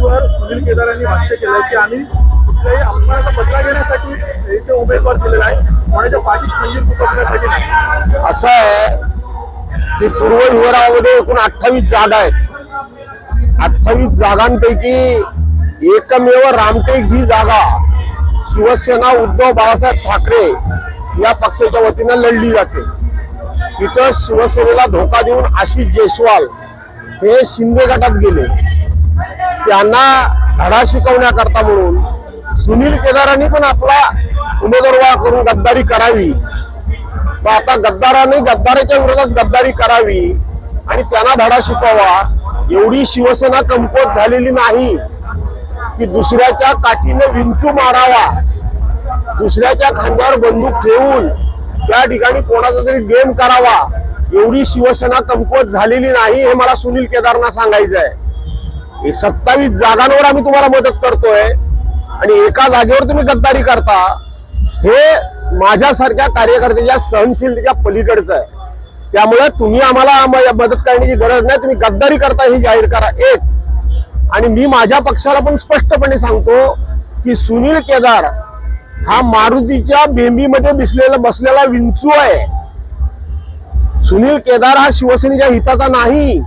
टीव्हीवर सुनील केदार यांनी भाष्य केलं की आम्ही कुठल्याही अपमानाचा बदला घेण्यासाठी इथे उमेदवार दिलेला आहे. कोणाच्या पाठीत खंजीर खुपसण्यासाठी नाही. असं आहे की पूर्व विभागामध्ये एकूण अठ्ठावीस जागा आहेत. अठ्ठावीस जागांपैकी एकमेव रामटेक ही जागा शिवसेना उद्धव बाळासाहेब ठाकरे या पक्षाच्या वतीनं लढली जाते. तिथं शिवसेनेला धोका देऊन आशिष जयस्वाल हे शिंदे गटात गेले. त्यांना धडा शिकवण्याकरता म्हणून सुनील केदारांनी पण आपला उमेदवार करून गद्दारी करावी. मग आता गद्दाराने गद्दाराच्या विरोधात गद्दारी करावी आणि त्यांना धडा शिकवावा एवढी शिवसेना कमकुवत झालेली नाही की दुसऱ्याच्या काठीने विंचू मारावा. दुसऱ्याच्या खांद्यावर बंदूक ठेवून त्या ठिकाणी कोणाचा तरी गेम करावा. एवढी शिवसेना कमकुवत झालेली नाही हे मला सुनील केदारना सांगायचं आहे सत्तावीस जागांवर आम्ही तुम्हाला मदत करतोय. आणि एका जागेवर तुम्ही गद्दारी करता हे माझ्यासारख्या कार्यकर्त्याच्या सहनशीलतेच्या पलीकडचं आहे. त्यामुळे तुम्ही आम्हाला मदत करण्याची गरज नाही तुम्ही गद्दारी करता ही जाहीर करा. एक आणि मी माझ्या पक्षाला पण स्पष्टपणे सांगतो की सुनील केदार हा मारुतीच्या बेंबीमध्ये बिसलेला बसलेला विंचू आहे. सुनील केदार हा शिवसेनेच्या हिताचा नाही.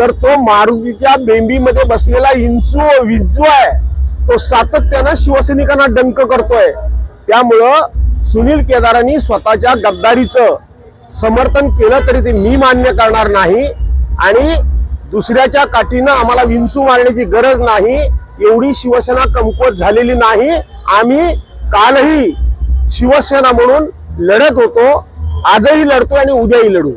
तर तो मारुतीच्या बेंबीमध्ये बसलेला इंचू विंचू आहे. तो सातत्यानं शिवसैनिकांना डंक करतोय. त्यामुळं सुनील केदारांनी स्वतःच्या गद्दारीचं समर्थन केलं तरी ते मी मान्य करणार नाही. आणि दुसऱ्याच्या काठीनं आम्हाला विंचू मारण्याची गरज नाही. एवढी शिवसेना कमकुवत झालेली नाही. आम्ही कालही शिवसेना म्हणून लढत होतो. आजही लढतो आणि उद्याही लढू.